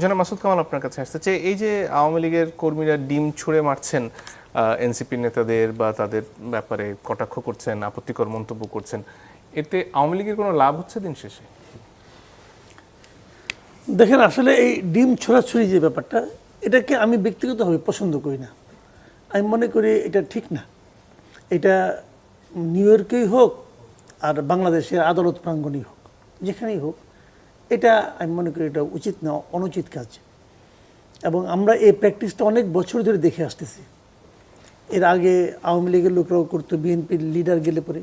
জনাব মাসুদ কামাল আপনার কাছে আসতে চাই। এই যে আওয়ামী লীগের কর্মীরা ডিম ছুঁড়ে মারছেন এনসিপি নেতাদের বা তাদের ব্যাপারে কটাক্ষ করছেন, আপত্তিকর মন্তব্য করছেন, এতে আওয়ামী লীগের কোনো লাভ হচ্ছে দিন শেষে? দেখেন, আসলে এই ডিম ছোড়াছুড়ি যে ব্যাপারটা, এটাকে আমি ব্যক্তিগতভাবে পছন্দ করি না। আমি মনে করি এটা ঠিক না। এটা নিউ ইয়র্কেই হোক আর বাংলাদেশের আদালত প্রাঙ্গণেই হোক, যেখানেই হোক এটা আমি মনে করি এটা উচিত না, অনুচিত কাজ। এবং আমরা এই প্র্যাকটিসটা অনেক বছর ধরে দেখে আসতেছি। এর আগে আওয়ামী লীগের লোকরাও করতো, বিএনপির লিডার গেলে পরে।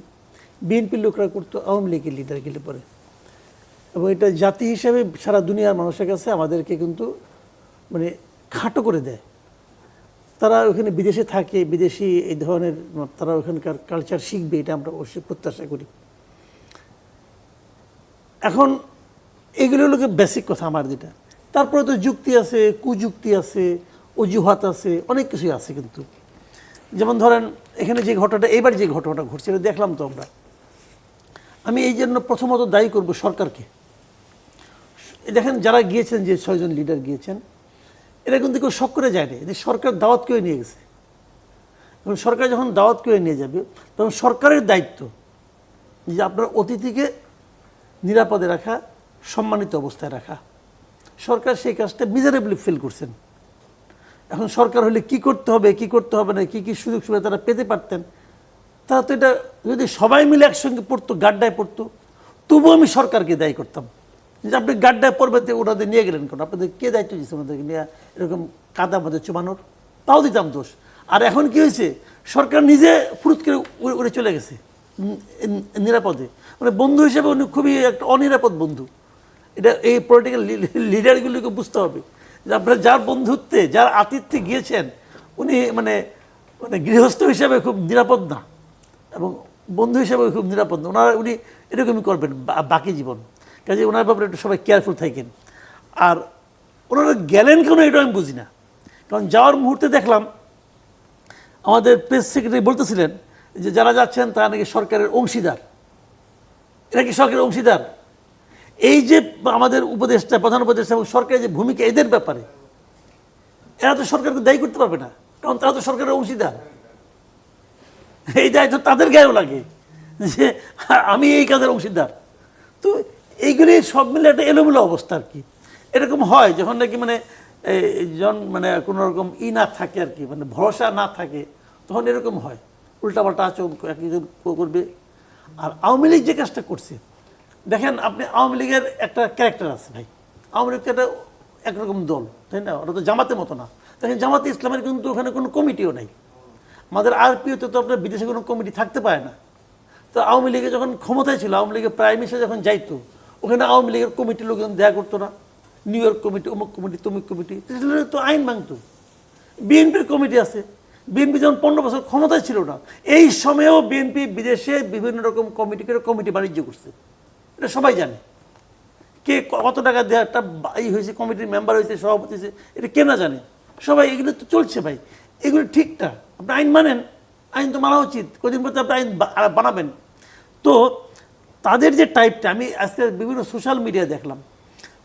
বিএনপির লোকরা করতো, আওয়ামী লীগের লিডার গেলে পরে। এবং এটা জাতি হিসেবে সারা দুনিয়ার মানুষের কাছে আমাদেরকে কিন্তু মানে খাটো করে দেয়। তারা ওখানে বিদেশে থাকে, বিদেশি এই ধরনের তারা ওখানকার কালচার শিখবে, এটা আমরা অবশ্যই প্রত্যাশা করি। এখন এগুলো হলো বেসিক কথা আমার যেটা। তারপরে তো যুক্তি আছে, কুযুক্তি আছে, অজুহাত আছে, অনেক কিছুই আছে কিন্তু। যেমন ধরেন, এখানে যে ঘটনাটা এবার যে ঘটনাটা ঘটছে, এটা দেখলাম তো আমরা। আমি এই জন্য প্রথমত দায়ী করব সরকারকে। দেখেন যারা গিয়েছেন, যে ছয়জন লিডার গিয়েছেন, এরা কিন্তু কেউ শখ করে যায়নি। এদের সরকার দাওয়াত করে নিয়ে গেছে। এবং সরকার যখন দাওয়াত করে নিয়ে যাবে, তখন সরকারের দায়িত্ব যে আপনার অতিথিকে নিরাপদে রাখা সম্মানিত অবস্থায় রাখা। সরকার সেই কাজটা মিজারেবলি ফিল করছেন। এখন সরকার হলে কি করতে হবে, কি করতে হবে না, কি কি সুযোগ সুবিধা তারা পেতে পারতেন? তারা তো এটা যদি সবাই মিলে একসঙ্গে পড়তো, গাড্ডায় পড়তো, তবুও আমি সরকারকে দায়ী করতাম। যে আপনি গাড্ডায় পড়বেতে ওনাদের নিয়ে গেলেন কেন? আপনাদের কে দায়িত্ব দিচ্ছে ওনাদেরকে নিয়ে? এরকম কাদা মধ্যে চুমানোর। তাও দিতাম দোষ। আর এখন কি হয়েছে? সরকার নিজে ফুরুত করে উড়ে- চলে গেছে নিরাপদে। মানে বন্ধু হিসেবে উনি খুবই একটা অনিরাপদ বন্ধু। এটা এই পলিটিক্যাল লিডারগুলিকে বুঝতে হবে যে আপনারা যার বন্ধুত্বে, যার আতিথ্যে গিয়েছেন, উনি মানে মানে গৃহস্থ হিসাবে খুব নিরাপদ না এবং বন্ধু হিসাবে খুব নিরাপদ না। ওনারা, উনি এরকমই করবেন বাকি জীবন। কাজে ওনার ব্যাপারে একটু সবাই কেয়ারফুল থাকেন। আর ওনারা গেলেন কেন এটা আমি বুঝি না। কারণ যাওয়ার মুহূর্তে দেখলাম আমাদের প্রেস সেক্রেটারি বলতেছিলেন যে, যারা যাচ্ছেন তারা নাকি সরকারের অংশীদার। এরা কি সরকারের অংশীদার? এই যে আমাদের উপদেষ্টা, প্রধান উপদেষ্টা এবং সরকারের যে ভূমিকা এদের ব্যাপারে, এরা তো সরকারকে দায়ী করতে পারবে না, কারণ তারা তো সরকারের অংশীদার। এই দায়িত্ব তাদের গায়েও লাগে যে, আমি এই কাজের অংশীদার। তো এইগুলি সব মিলে একটা এলোমেলো অবস্থা আর কি। এরকম হয় যখন নাকি মানে জন মানে কোনো রকম ই না থাকে আর কি মানে ভরসা না থাকে, তখন এরকম হয়। উল্টাপাল্টা আচরণ একজন করবে। আর আওয়ামী লীগ যে কাজটা করছে দেখেন, আপনি আওয়ামী লীগের একটা ক্যারেক্টার আছে ভাই। আওয়ামী লীগ একটা একরকম দল, তাই না? ওটা তো জামাতের মতো না। দেখেন, জামাতে ইসলামের কিন্তু ওখানে কোনো কমিটিও নাই। আমাদের আর আরপিওতে তো আপনার বিদেশে কোনো কমিটি থাকতে পারে না। তো আওয়ামী লীগে যখন ক্ষমতায় ছিল, আওয়ামী লীগের প্রাইম মিনিস্টার যখন যাইতো, ওখানে আওয়ামী লীগের কমিটির লোকজন দেখা করতো না। নিউ ইয়র্ক কমিটি, অমুক কমিটি, তমুক কমিটি তো আইন ভাঙতো। বিএনপির কমিটি আছে। বিএনপি যখন পনেরো বছর ক্ষমতায় ছিল না, এই সময়েও বিএনপি বিদেশে বিভিন্ন রকম কমিটি করে কমিটি বাণিজ্য করছে। এটা সবাই জানে। কে কত টাকা দেওয়া একটা ই হয়েছে কমিটির মেম্বার হয়েছে সভাপতি হয়েছে এটা কে না জানে। সবাই এগুলো তো চলছে ভাই। এগুলো ঠিক না আপনি আইন মানেন আইন তো মানা উচিত। কদিন পর আপনি আইন বানাবেন। তো তাদের যে টাইপটা আমি আজকে বিভিন্ন সোশ্যাল মিডিয়া দেখলাম।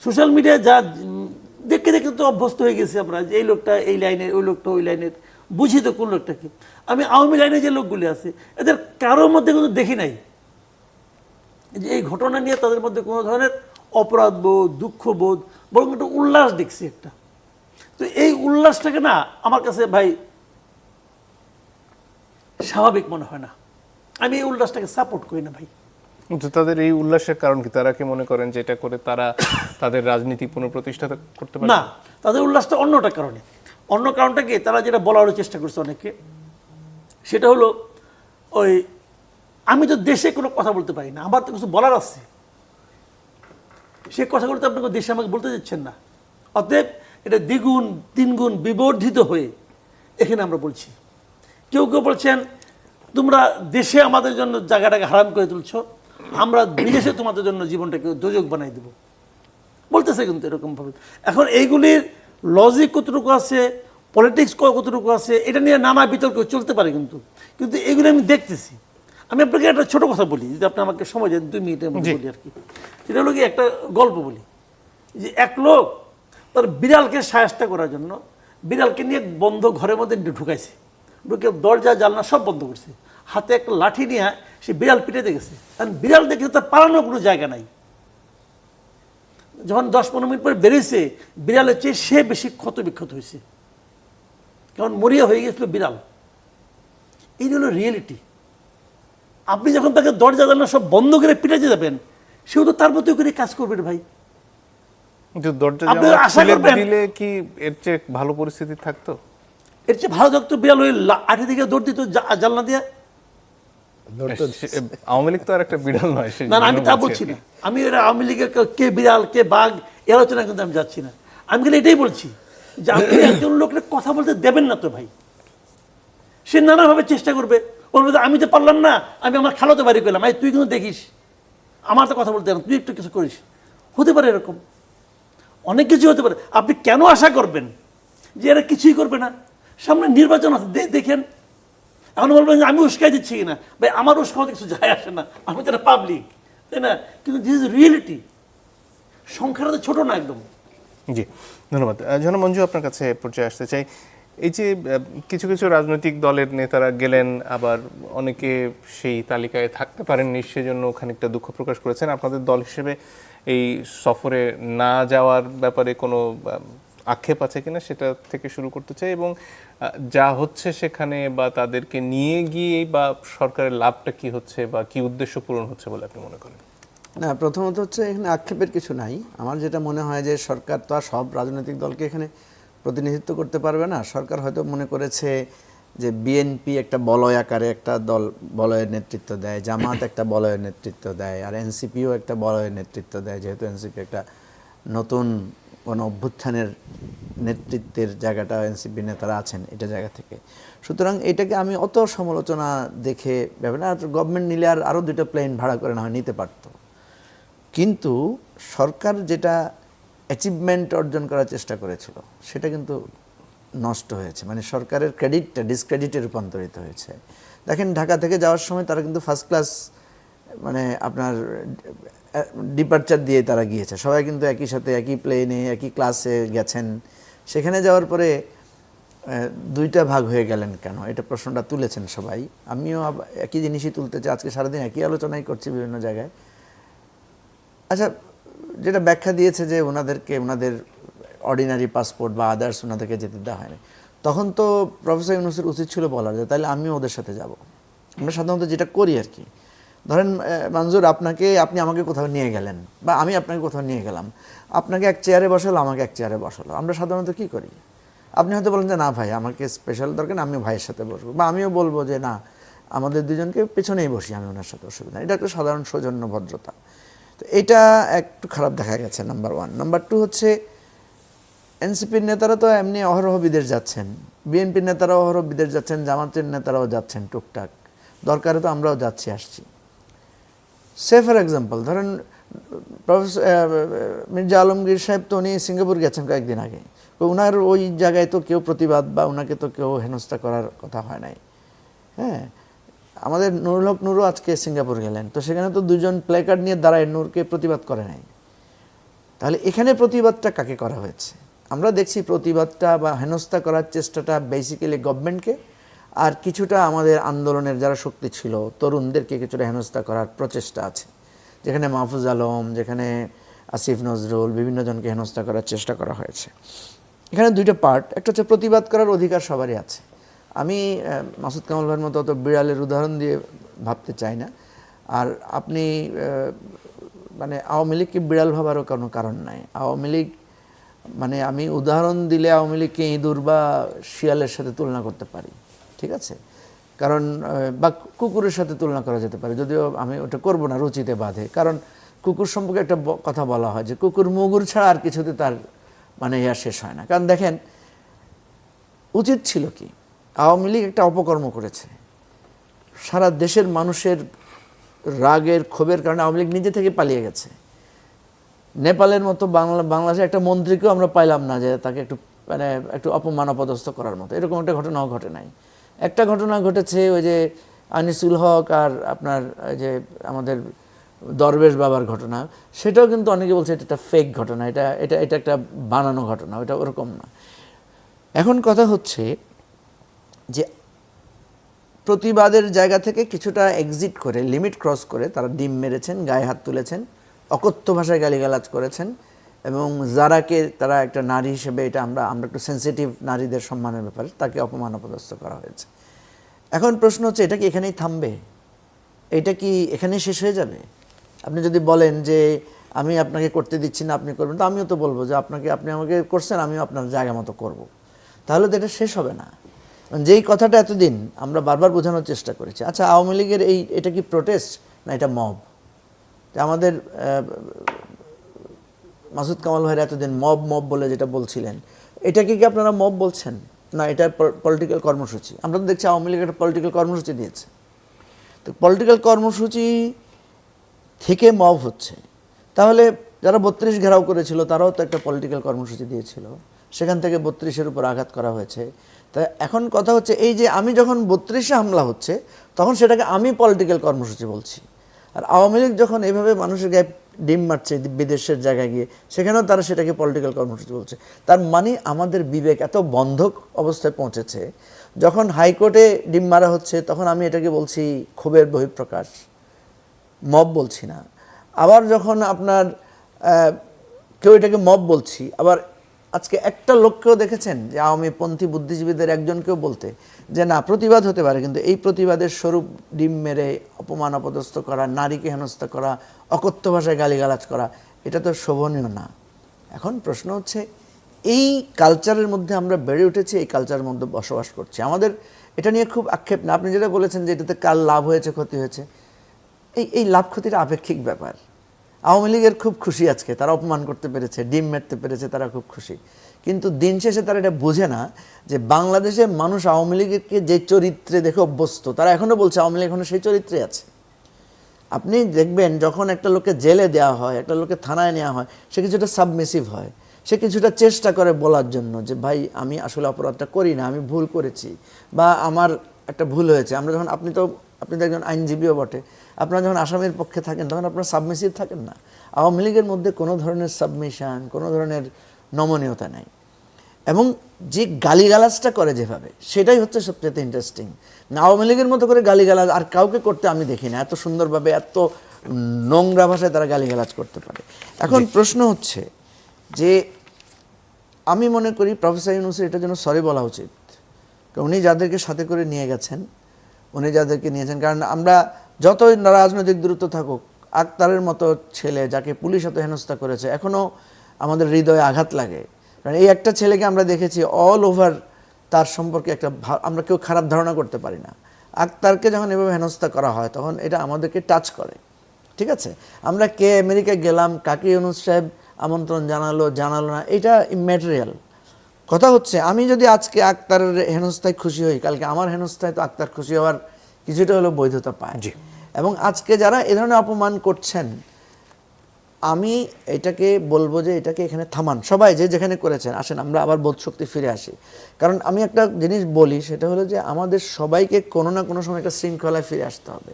সোশ্যাল মিডিয়া যা উম, দেখতে দেখতে তো অভ্যস্ত হয়ে গেছি আমরা যে এই লোকটা এই লাইনের ওই লোকটা ওই লাইনের বুঝি তো কোন লোকটা কি। আমি আওয়ামী লাইনে যে লোকগুলি আছে এদের কারোর মধ্যে কিন্তু দেখি নাই। যে এই ঘটনা নিয়ে তাদের মধ্যে কোনো ধরনের অপরাধ বোধ দুঃখবোধ বরং একটা উল্লাস দেখছি একটা। তো এই উল্লাসটাকে না আমার কাছে ভাই স্বাভাবিক মনে হয় না। আমি এই উল্লাসটাকে সাপোর্ট করি না ভাই। তাদের এই উল্লাসের কারণ কি? তারা কি মনে করেন যে এটা করে তারা তাদের রাজনীতি পুনঃপ্রতিষ্ঠা করতে পারে না তাদের উল্লাসটা অন্যটা কারণে। অন্য কারণটা কি? তারা যেটা বলারও চেষ্টা করছে অনেকে সেটা হলো ওই আমি তো দেশে কোনো কথা বলতে পারি না, আমার তো কিছু বলার আছে। সে কথাগুলো তো আপনাকে দেশে আমাকে বলতে দিচ্ছেন না। অতএব এটা দ্বিগুণ, তিনগুণ বিবর্ধিত হয়ে এখানে আমরা বলছি। কেউ কেউ বলছেন, তোমরা দেশে আমাদের জন্য জায়গাটাকে হারাম করে তুলছো, আমরা বিদেশে তোমাদের জন্য জীবনটাকে দুযোগ বানাই দেবো। বলতেছে কিন্তু এরকমভাবে। এখন এইগুলির লজিক কতটুকু আছে পলিটিক্স কতটুকু আছে, এটা নিয়ে নানা বিতর্ক চলতে পারে কিন্তু। কিন্তু এগুলো আমি দেখতেছি। আমি আপনাকে একটা ছোট কথা বলি যদি আপনি আমাকে সময় দেন দুই মিনিটের মধ্যে বলি আর কি। সেটা হলো কি একটা গল্প বলি। যে এক লোক তার বিড়ালকে সায়স্তা করার জন্য বিড়ালকে নিয়ে বন্ধ ঘরের মধ্যে ঢুকাইছে। ঢুকে দরজা জানলা সব বন্ধ করছে। হাতে একটা লাঠি নিয়ে সে বিড়াল পিটাতে গেছে। কারণ বিড়াল দেখে তার পালানোর কোনো জায়গা নাই। যখন দশ পনেরো মিনিট পরে বেরিয়েছে বিড়ালের চেয়ে সে বেশি ক্ষত বিক্ষত হয়েছে। কারণ মরিয়া হয়ে গেছিল বিড়াল। এই হলো রিয়েলিটি আপনি যখন তাকে দরজা জানলা সব বন্ধ করে পিটাতে যাবেন সেও তো তার মতো করে কাজ করবে ভাই। করবেন- দিলে কি এর চেয়ে ভালো পরিস্থিতি থাকতো? এর চেয়ে ভালো থাকতো বিড়াল ওই আঠে দিকে দৌড় দিত জানলা দিয়ে। আওয়ামী লীগ তো আর একটা বিড়াল নয় না আমি তা বলছি। না। আমি এরা আওয়ামী লীগের কে- কে বিড়াল কে বাঘ এ আলোচনা কিন্তু আমি যাচ্ছি না। আমি কিন্তু এটাই বলছি যে আপনি একজন লোকের কথা বলতে দেবেন না তো ভাই। সে নানাভাবে চেষ্টা করবে। বলবে যে আমি তো পারলাম না আমি আমার খালাতে বাড়ি করলাম এই তুই কিন্তু দেখিস। আমার তো কথা বলতে তুই একটু কিছু করিস। হতে পারে এরকম। অনেক কিছু হতে পারে। আপনি কেন আশা করবেন যে এরা কিছুই করবে না? সামনে নির্বাচন আছে দেখেন। এখন বলবেন যে আমি উস্কাই দিচ্ছি কিনা? ভাই আমার উস্কাতে কিছু যায় আসে না। আমি তো পাবলিক তাই না? কিন্তু দিস ইজ রিয়েলিটি সংখ্যাটা তো ছোট না একদম। জি ধন্যবাদ। আহ, জনাব মঞ্জু আপনার কাছে পর্যায়ে আসতে চাই। এই যে কিছু কিছু রাজনৈতিক দলের নেতারা গেলেন, আবার অনেকে সেই তালিকায় থাকতে পারেননি, সেজন্য খানিকটা দুঃখ প্রকাশ করেছেন। আপনাদের দল হিসেবে এই সফরে না যাওয়ার ব্যাপারে কোনো আক্ষেপ আছে কিনা সেটা থেকে শুরু করতে চাই এবং যা হচ্ছে সেখানে বা তাদেরকে নিয়ে গিয়ে বা সরকারের লাভটা কি হচ্ছে বা কি উদ্দেশ্য পূরণ হচ্ছে বলে আপনি মনে করেন? না, প্রথমত হচ্ছে এখানে আক্ষেপের কিছু নাই। আমার যেটা মনে হয় যে সরকার তো আর সব রাজনৈতিক দলকে এখানে প্রতিনিধিত্ব করতে পারবে না। সরকার হয়তো মনে করেছে যে বিএনপি একটা বলয় আকারে একটা দল বলয়ের নেতৃত্ব দেয়, জামাত একটা বলয়ের নেতৃত্ব দেয়, আর এনসিপিও একটা বলয়ের নেতৃত্ব দেয়। যেহেতু এনসিপি একটা নতুন কোনো অভ্যুত্থানের নেতৃত্বের জায়গাটা এনসিপি নেতারা আছেন এটা জায়গা থেকে। সুতরাং এটাকে আমি অত সমালোচনা দেখে ভেবে না, আর গভর্নমেন্ট নিলে আর আরও দুটো প্লেন ভাড়া করে না হয়, নিতে পারতো। কিন্তু সরকার যেটা অ্যাচিভমেন্ট অর্জন করার চেষ্টা করেছিল। সেটা কিন্তু নষ্ট হয়েছে। মানে সরকারের ক্রেডিটটা ডিসক্রেডিটে রূপান্তরিত হয়েছে। দেখেন, ঢাকা থেকে যাওয়ার সময় তারা কিন্তু ফার্স্ট ক্লাস মানে আপনার ডিপার্চার দিয়ে তারা গিয়েছে। সবাই কিন্তু একই সাথে, একই প্লেনে একই ক্লাসে গেছেন। সেখানে যাওয়ার পরে দুইটা ভাগ হয়ে গেলেন কেন? এটা প্রশ্নটা তুলেছেন সবাই। আমিও একই জিনিসই তুলতে চাই। আজকে সারাদিন একই আলোচনাই করছি বিভিন্ন জায়গায়। আচ্ছা যেটা ব্যাখ্যা দিয়েছে যে ওনাদেরকে ওনাদের অর্ডিনারি পাসপোর্ট বা আদার্স ওনাদেরকে যেতে দেওয়া হয়নি। তখন তো প্রফেসর ইউনুসের উচিত ছিল বলার যে তাহলে আমিও ওদের সাথে যাব। আমরা সাধারণত যেটা করি আর কি। ধরেন আহ, মঞ্জুর আপনাকে আপনি আমাকে কোথাও নিয়ে গেলেন বা আমি আপনাকে কোথাও নিয়ে গেলাম আপনাকে এক চেয়ারে বসালো আমাকে এক চেয়ারে বসালো আমরা সাধারণত কি করি? আপনি হয়তো বলেন যে না ভাই আমাকে স্পেশাল দরকার না, আমিও ভাইয়ের সাথে বসবো। বা আমিও বলব যে না আমাদের দুজনকে পেছনেই বসি আমি ওনার সাথে অসুবিধা। এটা একটা সাধারণ সৌজন্য ভদ্রতা। তো এটা একটু খারাপ দেখা গেছে নাম্বার ওয়ান নাম্বার টু হচ্ছে এনসিপির নেতারা তো এমনি অহরহ বিদেশ যাচ্ছেন বিএনপির নেতারা অহরহ বিদেশ যাচ্ছেন, জামাতের নেতারাও যাচ্ছেন টুকটাক। দরকারে তো আমরাও যাচ্ছি, আসছি। সে ফর এক্সাম্পল ধরেন প্রফেসর মির্জা আলমগীর সাহেব তো উনি সিঙ্গাপুর গেছেন কয়েকদিন আগে। ওনার ওই জায়গায় তো কেউ প্রতিবাদ বা ওনাকে তো কেউ হেনস্থা করার কথা হয় নাই। হ্যাঁ? আমাদের নুরুল হক নুরও আজকে সিঙ্গাপুর গেলেন। তো সেখানে তো দুজন প্লেকার্ড নিয়ে দাঁড়ায়, নূরকে প্রতিবাদ করে নাই। তাহলে এখানে প্রতিবাদটা কাকে করা হয়েছে? আমরা দেখছি প্রতিবাদটা বা হেনস্থা করার চেষ্টাটা বেসিক্যালি গভর্নমেন্টকে আর কিছুটা আমাদের আন্দোলনের যারা শক্তি ছিল, তরুণদেরকে কিছুটা হেনস্থা করার প্রচেষ্টা আছে। যেখানে মাহফুজ আলম, যেখানে আসিফ নজরুল, বিভিন্ন জনকে হেনস্থা করার চেষ্টা করা হয়েছে। এখানে দুইটা পার্ট একটা হচ্ছে প্রতিবাদ করার অধিকার সবারই আছে। আমি মাসুদ কামাল ভাইয়ের মতো অত বিড়ালের উদাহরণ দিয়ে ভাবতে চাই না। আর আপনি মানে আওয়ামী লীগকে বিড়াল ভাবারও কোনো কারণ নাই। আওয়ামী লীগ মানে আমি উদাহরণ দিলে আওয়ামী লীগকে ইঁদুর বা শিয়ালের সাথে তুলনা করতে পারি, ঠিক আছে? কারণ বা কুকুরের সাথে তুলনা করা যেতে পারে। যদিও আমি ওটা করব না রুচিতে বাঁধে। কারণ কুকুর সম্পর্কে একটা কথা বলা হয় যে কুকুর মুগুর ছাড়া আর কিছুতে তার মানে ইয়া শেষ হয় না। কারণ দেখেন, উচিত ছিল কি? আওয়ামী লীগ একটা অপকর্ম করেছে। সারা দেশের মানুষের রাগের, ক্ষোভের কারণে আওয়ামী লীগ নিজে থেকে পালিয়ে গেছে। নেপালের মতো বাংলা বাংলাদেশে একটা মন্ত্রীকেও আমরা পাইলাম না যে তাকে একটু মানে একটু অপমান অপদস্থ করার মতো। এরকম একটা ঘটনাও ঘটে নাই। একটা ঘটনা ঘটেছে ওই যে আনিসুল হক আর আপনার যে আমাদের দরবেশ বাবার ঘটনা, সেটাও কিন্তু অনেকে বলছে এটা একটা ফেক ঘটনা, এটা এটা এটা একটা বানানো ঘটনা, ওটা ওরকম না। এখন কথা হচ্ছে যে প্রতিবাদের জায়গা থেকে কিছুটা এক্সিট করে লিমিট ক্রস করে তারা ডিম মেরেছেন, গায়ে হাত তুলেছেন, অকথ্য ভাষায় গালিগালাজ করেছেন এবং যারাকে তারা একটা নারী হিসেবে এটা আমরা আমরা একটু সেন্সিটিভ নারীদের সম্মানের ব্যাপারে তাকে অপমান অপদস্থ করা হয়েছে। এখন প্রশ্ন হচ্ছে, এটা কি এখানেই থামবে? এটা কি এখানেই শেষ হয়ে যাবে? আপনি যদি বলেন যে আমি আপনাকে করতে দিচ্ছি না, আপনি করবেন, তো আমিও তো বলব যে আপনাকে, আপনি আমাকে করছেন, আমিও আপনার জায়গা মতো করব। তাহলে তো এটা শেষ হবে না। যেই কথাটা এতদিন আমরা বারবার বোঝানোর চেষ্টা করেছি আচ্ছা আওয়ামী লীগের এই, এটা কি প্রোটেস্ট না এটা মব আমাদের মাসুদ কামাল ভাইরা এতদিন মব মব বলে যেটা বলছিলেন, এটাকে কি আপনারা মব বলছেন? না, এটা পলিটিক্যাল কর্মসূচি? আমরা তো দেখছি আওয়ামী লীগ একটা পলিটিক্যাল কর্মসূচি দিয়েছে তো পলিটিক্যাল কর্মসূচি থেকে মব হচ্ছে। তাহলে যারা বত্রিশ ঘেরাও করেছিল, তারাও তো একটা পলিটিক্যাল কর্মসূচি দিয়েছিল। সেখান থেকে বত্রিশের উপর আঘাত করা হয়েছে। তা এখন কথা হচ্ছে এই যে আমি যখন বত্রিশে হামলা হচ্ছে, তখন সেটাকে আমি পলিটিক্যাল কর্মসূচি বলছি। আর আওয়ামী লীগ যখন এভাবে মানুষের গায়ে ডিম মারছে বিদেশের জায়গায় গিয়ে, সেখানেও তারা সেটাকে পলিটিক্যাল কর্মসূচি বলছে। তার মানে আমাদের বিবেক এত বন্ধক অবস্থায় পৌঁছেছে, যখন হাইকোর্টে ডিম মারা হচ্ছে, তখন আমি এটাকে বলছি ক্ষোভের বহিঃপ্রকাশ। মব বলছি না। আবার যখন আপনার কেউ এটাকে মব বলছি, আবার আজকে একটা লোককেও দেখেছেন যে আওয়ামী পন্থী বুদ্ধিজীবীদের একজনকেও বলতে যে না, প্রতিবাদ হতে পারে, কিন্তু এই প্রতিবাদের স্বরূপ ডিম মেরে, অপমান অপদস্থ করা, নারীকে হেনস্থা করা, অকথ্য ভাষায় গালিগালাজ করা, এটা তো শোভনীয় না। এখন প্রশ্ন হচ্ছে, এই কালচারের মধ্যে আমরা বেড়ে উঠেছি, এই কালচারের মধ্যে বসবাস করছি। আমাদের এটা নিয়ে খুব আক্ষেপ না, আপনি যেটা বলেছেন যে এটাতে কার লাভ হয়েছে, ক্ষতি হয়েছে, এই এই লাভ ক্ষতিটা আপেক্ষিক ব্যাপার। আওয়ামী লীগের খুব খুশি আজকে, তারা অপমান করতে পেরেছে, ডিম মারতে পেরেছে, তারা খুব খুশি। কিন্তু দিন শেষে তারা এটা বোঝে না যে বাংলাদেশে মানুষ আওয়ামী লীগকে যে চরিত্রে দেখে অভ্যস্ত, তারা এখনও বলছে আওয়ামী লীগ এখনও সেই চরিত্রে আছে। আপনি দেখবেন যখন একটা লোককে জেলে দেওয়া হয়, একটা লোককে থানায় নেওয়া হয়, সে কিছুটা সাবমিসিভ হয়। সে কিছুটা চেষ্টা করে বলার জন্য যে, ভাই, আমি আসলে অপরাধটা করি না, আমি ভুল করেছি বা আমার একটা ভুল হয়েছে। আমরা যখন, আপনি তো আপনি তো একজন আইনজীবীও বটে। আপনারা যখন আসামির পক্ষে থাকেন তখন আপনারা সাবমিসিভ থাকেন না। আওয়ামী লীগের মধ্যে কোনো ধরনের সাবমিশন কোনো ধরনের নমনীয়তা নাই। এবং যে গালিগালাজটা করে যেভাবে সেটাই হচ্ছে সবচেয়ে ইন্টারেস্টিং আওয়ামী লীগের মতো করে গালিগালাজ আর কাউকে করতে আমি দেখি না। এত সুন্দরভাবে এত নোংরা ভাষায় তারা গালিগালাজ করতে পারে। এখন প্রশ্ন হচ্ছে যে আমি মনে করি প্রফেসর ইউনুসের এটার জন্য সরি বলা উচিত। উনি যাদেরকে সাথে করে নিয়ে গেছেন উনি যাদেরকে নিয়েছেন। কারণ আমরা যতই রাজনৈতিক দূরত্ব থাকুক, আক্তারের মতো ছেলে যাকে পুলিশ এত হেনস্থা করেছে এখনও আমাদের হৃদয়ে আঘাত লাগে। কারণ এই একটা ছেলেকে আমরা দেখেছি অল ওভার তার সম্পর্কে একটা আমরা কেউ খারাপ ধারণা করতে পারি না। আক্তারকে যখন এভাবে হেনস্থা করা হয়, তখন এটা আমাদেরকে টাচ করে। ঠিক আছে? আমরা কে আমেরিকায় গেলাম, কাকে ইউনুস সাহেব আমন্ত্রণ জানালো জানালো না, এটা ইম্যাটেরিয়াল কথা হচ্ছে আমি যদি আজকে আক্তারের হেনস্থায় খুশি হই কালকে আমার হেনস্থায় তো আক্তার খুশি হওয়ার কিছুটা হলো বৈধতা পায়। জি। এবং আজকে যারা এ ধরনের অপমান করছেন আমি এটাকে বলব যে এটাকে এখানে থামান। সবাই যে যেখানে করেছেন আসেন আমরা আবার বোধ শক্তি ফিরে আসি। কারণ আমি একটা জিনিস বলি সেটা হলো যে আমাদের সবাইকে কোনো না কোনো সময় একটা শৃঙ্খলায় ফিরে আসতে হবে।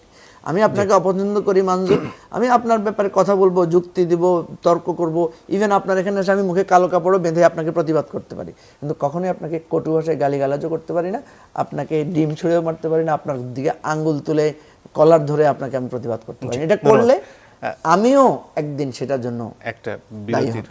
আমি আপনাকে অপছন্দ করি মানজুর। আমি আপনার ব্যাপারে কথা বলব যুক্তি দিব তর্ক করব। ইভেন আপনার এখানে এসে আমি মুখে কালো কাপড়ও বেঁধে আপনাকে প্রতিবাদ করতে পারি। কিন্তু কখনোই আপনাকে কটু ভাষায় গালিগালাজও করতে পারি না আপনাকে ডিম ছুঁড়েও মারতে পারি না আপনার দিকে আঙ্গুল তুলে কলার ধরে আপনাকে আমি প্রতিবাদ করতে পারি এটা করলে আমিও একদিন সেটার জন্য একটা বিরতির।